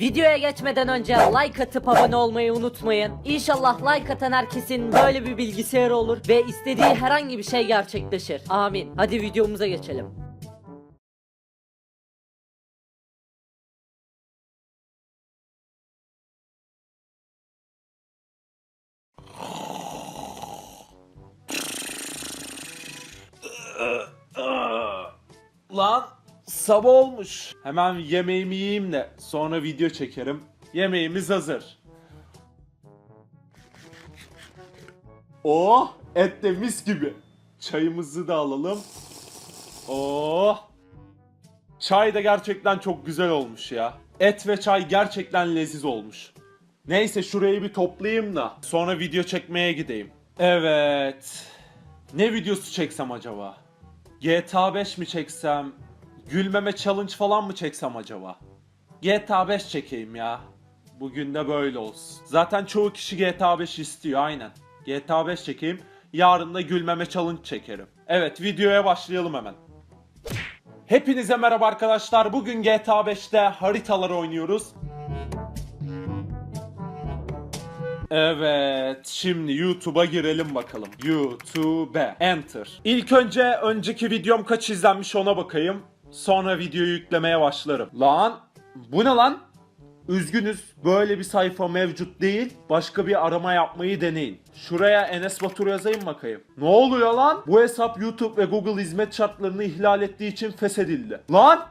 Videoya geçmeden önce like atıp abone olmayı unutmayın. İnşallah like atan herkesin böyle bir bilgisayarı olur ve istediği herhangi bir şey gerçekleşir. Amin. Hadi videomuza geçelim. Lan sabah olmuş. Hemen yemeğimi yiyeyim de sonra video çekerim. Yemeğimiz hazır. Oh et de mis gibi. Çayımızı da alalım. Oh. Çay da gerçekten çok güzel olmuş ya. Et ve çay gerçekten leziz olmuş. Neyse şurayı bir toplayayım da sonra video çekmeye gideyim. Evet. Ne videosu çeksem acaba? GTA 5 mi çeksem? Gülmeme challenge falan mı çeksem acaba? GTA 5 çekeyim ya. Bugün de böyle olsun. Zaten çoğu kişi GTA 5 istiyor aynen. GTA 5 çekeyim. Yarın da gülmeme challenge çekerim. Evet videoya başlayalım hemen. Hepinize merhaba arkadaşlar. Bugün GTA 5'te haritalar oynuyoruz. Evet, şimdi YouTube'a girelim bakalım. YouTube, Enter. İlk önce önceki videom kaç izlenmiş ona bakayım. Sonra videoyu yüklemeye başlarım. Lan, bu ne lan? Üzgünüz, böyle bir sayfa mevcut değil. Başka bir arama yapmayı deneyin. Şuraya Enes Batur yazayım bakayım. Ne oluyor lan? Bu hesap YouTube ve Google hizmet şartlarını ihlal ettiği için feshedildi. Lan!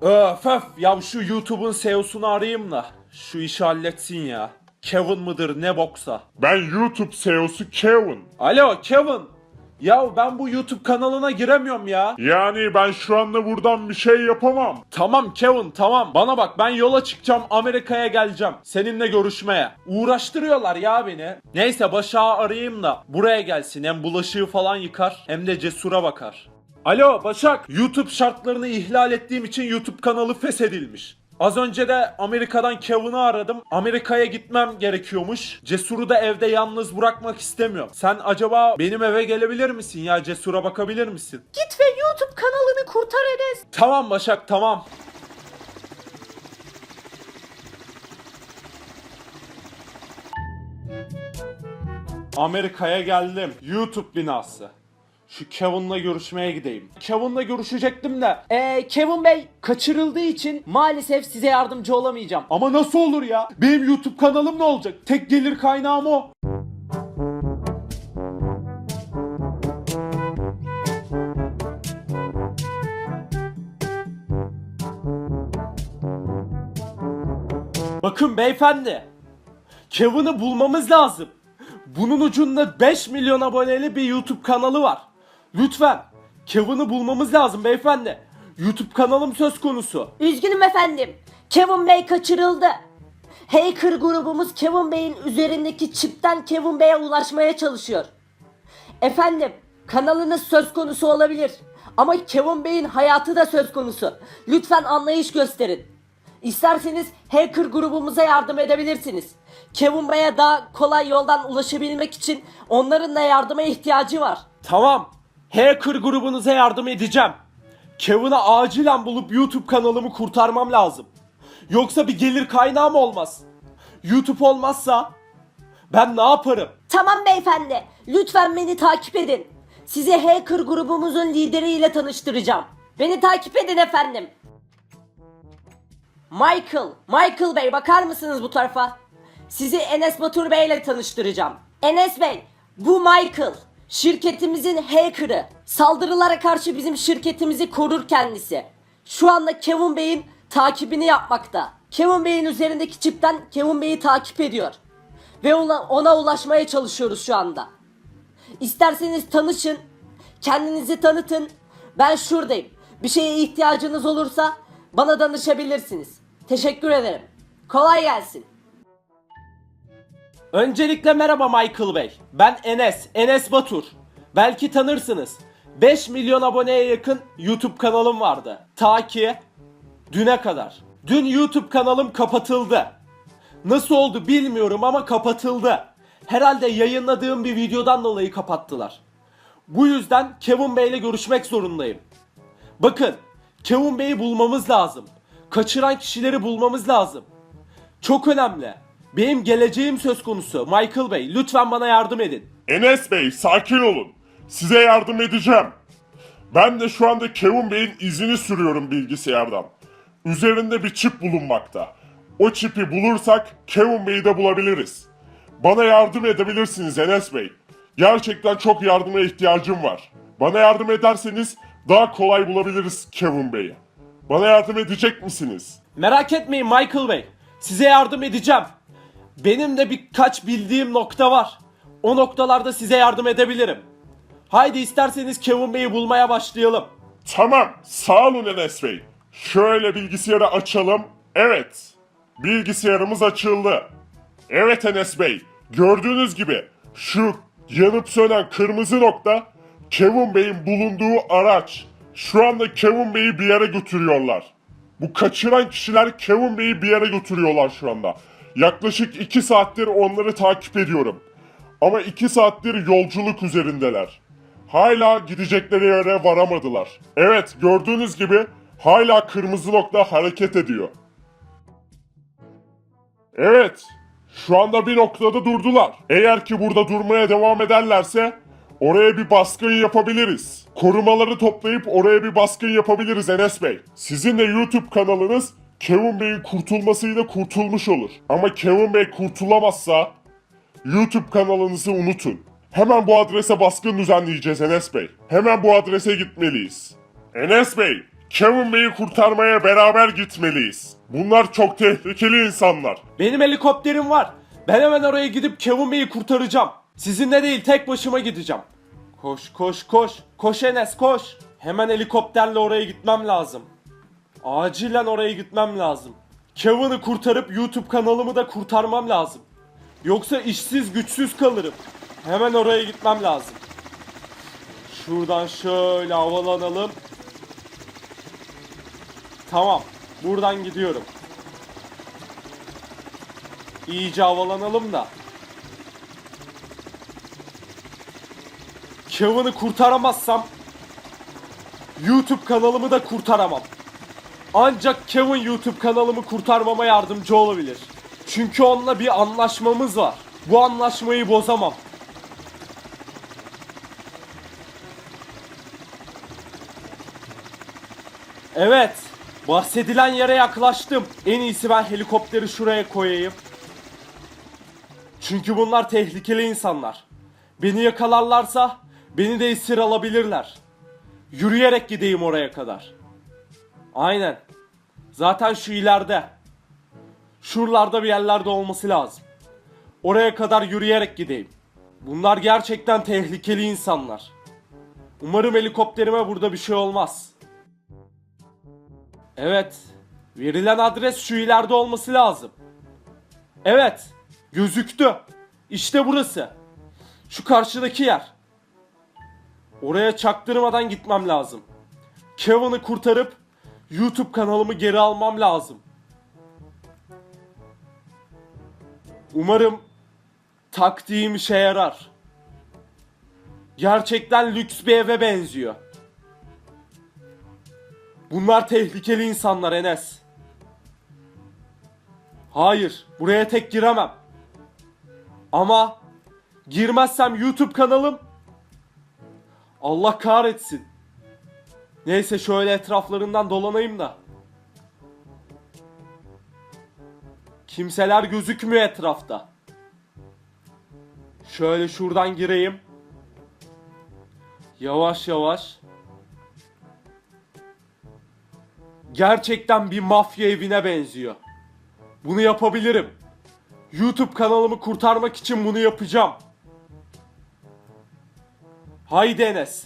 Öf öf ya şu YouTube'un SEO'sunu arayayım da şu işi halletsin ya. Kevin mıdır ne boksa. Ben YouTube SEO'su Kevin. Alo Kevin. Ya ben bu YouTube kanalına giremiyorum ya. Yani ben şu anda buradan bir şey yapamam. Tamam Kevin tamam. Bana bak ben yola çıkacağım Amerika'ya geleceğim. Seninle görüşmeye. Uğraştırıyorlar ya beni. Neyse Başak'ı arayayım da buraya gelsin. Hem bulaşığı falan yıkar hem de cesura bakar. Alo Başak. YouTube şartlarını ihlal ettiğim için YouTube kanalı feshedilmiş. Az önce de Amerika'dan Kevin'i aradım. Amerika'ya gitmem gerekiyormuş. Cesur'u da evde yalnız bırakmak istemiyorum. Sen acaba benim eve gelebilir misin ya? Cesur'a bakabilir misin? Git ve YouTube kanalını kurtar Enes. Tamam Başak tamam. Amerika'ya geldim. YouTube binası. Şu Kevin'la görüşmeye gideyim. Kevin'la görüşecektim de. Ee, Kevin Bey kaçırıldığı için maalesef size yardımcı olamayacağım. Ama nasıl olur ya? Benim YouTube kanalım ne olacak? Tek gelir kaynağım o. Bakın beyefendi. Kevin'i bulmamız lazım. Bunun ucunda 5 milyon aboneli bir YouTube kanalı var. Lütfen Kevin'i bulmamız lazım beyefendi. YouTube kanalım söz konusu. Üzgünüm efendim. Kevin Bey kaçırıldı. Hacker grubumuz Kevin Bey'in üzerindeki çipten Kevin Bey'e ulaşmaya çalışıyor. Efendim, kanalınız söz konusu olabilir. Ama Kevin Bey'in hayatı da söz konusu. Lütfen anlayış gösterin. İsterseniz hacker grubumuza yardım edebilirsiniz. Kevin Bey'e daha kolay yoldan ulaşabilmek için onların da yardıma ihtiyacı var. Tamam. Hacker grubunuza yardım edeceğim. Kevin'i acilen bulup YouTube kanalımı kurtarmam lazım. Yoksa bir gelir kaynağım olmaz. YouTube olmazsa ben ne yaparım? Tamam beyefendi. Lütfen beni takip edin. Sizi hacker grubumuzun lideriyle tanıştıracağım. Beni takip edin efendim. Michael, Michael Bey bakar mısınız bu tarafa? Sizi Enes Batur Bey ile tanıştıracağım. Enes Bey, bu Michael. Şirketimizin hacker'ı. Saldırılara karşı bizim şirketimizi korur kendisi. Şu anda Kevin Bey'in takibini yapmakta. Kevin Bey'in üzerindeki çipten Kevin Bey'i takip ediyor. Ve ona, ona ulaşmaya çalışıyoruz şu anda. İsterseniz tanışın. Kendinizi tanıtın. Ben şuradayım. Bir şeye ihtiyacınız olursa bana danışabilirsiniz. Teşekkür ederim. Kolay gelsin. Öncelikle merhaba Michael Bey. Ben Enes, Enes Batur. Belki tanırsınız. 5 milyon aboneye yakın YouTube kanalım vardı. Ta ki düne kadar. Dün YouTube kanalım kapatıldı. Nasıl oldu bilmiyorum ama kapatıldı. Herhalde yayınladığım bir videodan dolayı kapattılar. Bu yüzden Kevin Bey ile görüşmek zorundayım. Bakın, Kevin Bey'i bulmamız lazım. Kaçıran kişileri bulmamız lazım. Çok önemli. Benim geleceğim söz konusu. Michael Bey lütfen bana yardım edin. Enes Bey sakin olun. Size yardım edeceğim. Ben de şu anda Kevin Bey'in izini sürüyorum bilgisayardan. Üzerinde bir çip bulunmakta. O çipi bulursak Kevin Bey'i de bulabiliriz. Bana yardım edebilirsiniz Enes Bey. Gerçekten çok yardıma ihtiyacım var. Bana yardım ederseniz daha kolay bulabiliriz Kevin Bey'i. Bana yardım edecek misiniz? Merak etmeyin Michael Bey. Size yardım edeceğim. Benim de birkaç bildiğim nokta var. O noktalarda size yardım edebilirim. Haydi isterseniz Kevin Bey'i bulmaya başlayalım. Tamam, sağ olun Enes Bey. Şöyle bilgisayarı açalım. Evet, bilgisayarımız açıldı. Evet Enes Bey, gördüğünüz gibi şu yanıp sönen kırmızı nokta Kevin Bey'in bulunduğu araç. Şu anda Kevin Bey'i bir yere götürüyorlar. Bu kaçıran kişiler Kevin Bey'i bir yere götürüyorlar şu anda. Yaklaşık 2 saattir onları takip ediyorum. Ama 2 saattir yolculuk üzerindeler. Hala gidecekleri yere varamadılar. Evet gördüğünüz gibi hala kırmızı nokta hareket ediyor. Evet şu anda bir noktada durdular. Eğer ki burada durmaya devam ederlerse oraya bir baskın yapabiliriz. Korumaları toplayıp oraya bir baskın yapabiliriz Enes Bey. Sizin de YouTube kanalınız Kevin Bey'in kurtulmasıyla kurtulmuş olur. Ama Kevin Bey kurtulamazsa YouTube kanalınızı unutun. Hemen bu adrese baskın düzenleyeceğiz Enes Bey. Hemen bu adrese gitmeliyiz. Enes Bey, Kevin Bey'i kurtarmaya beraber gitmeliyiz. Bunlar çok tehlikeli insanlar. Benim helikopterim var. Ben hemen oraya gidip Kevin Bey'i kurtaracağım. Sizinle değil tek başıma gideceğim. Koş koş koş. Koş Enes koş. Hemen helikopterle oraya gitmem lazım. Acilen oraya gitmem lazım. Kevin'i kurtarıp YouTube kanalımı da kurtarmam lazım. Yoksa işsiz güçsüz kalırım. Hemen oraya gitmem lazım. Şuradan şöyle havalanalım. Tamam. Buradan gidiyorum. İyice havalanalım da. Kevin'i kurtaramazsam YouTube kanalımı da kurtaramam. Ancak Kevin YouTube kanalımı kurtarmama yardımcı olabilir. Çünkü onunla bir anlaşmamız var. Bu anlaşmayı bozamam. Evet. Bahsedilen yere yaklaştım. En iyisi ben helikopteri şuraya koyayım. Çünkü bunlar tehlikeli insanlar. Beni yakalarlarsa beni de esir alabilirler. Yürüyerek gideyim oraya kadar. Aynen. Zaten şu ileride. Şuralarda bir yerlerde olması lazım. Oraya kadar yürüyerek gideyim. Bunlar gerçekten tehlikeli insanlar. Umarım helikopterime burada bir şey olmaz. Evet. Verilen adres şu ileride olması lazım. Evet. Gözüktü. İşte burası. Şu karşıdaki yer. Oraya çaktırmadan gitmem lazım. Kevin'i kurtarıp YouTube kanalımı geri almam lazım. Umarım taktiğim işe yarar. Gerçekten lüks bir eve benziyor. Bunlar tehlikeli insanlar Enes. Hayır, buraya tek giremem. Ama girmezsem YouTube kanalım Allah kahretsin. Neyse şöyle etraflarından dolanayım da. Kimseler gözükmüyor etrafta. Şöyle şuradan gireyim. Yavaş yavaş. Gerçekten bir mafya evine benziyor. Bunu yapabilirim. YouTube kanalımı kurtarmak için bunu yapacağım. Haydi Enes.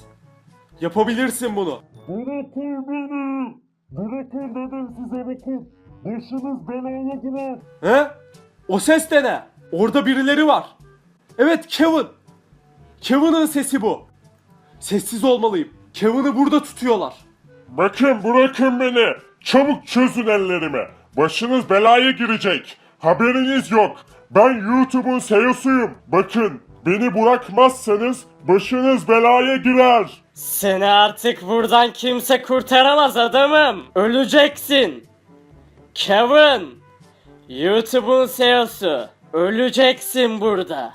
Yapabilirsin bunu. Bırakın beni! Bırakın dedim size bakın! Başınız belaya girer! He? O ses de ne? Orada birileri var. Evet Kevin. Kevin'ın sesi bu. Sessiz olmalıyım. Kevin'i burada tutuyorlar. Bakın bırakın beni! Çabuk çözün ellerimi! Başınız belaya girecek! Haberiniz yok! Ben YouTube'un CEO'suyum! Bakın! Beni bırakmazsanız başınız belaya girer! Seni artık buradan kimse kurtaramaz adamım. Öleceksin. Kevin. YouTube'un CEO'su. Öleceksin burada.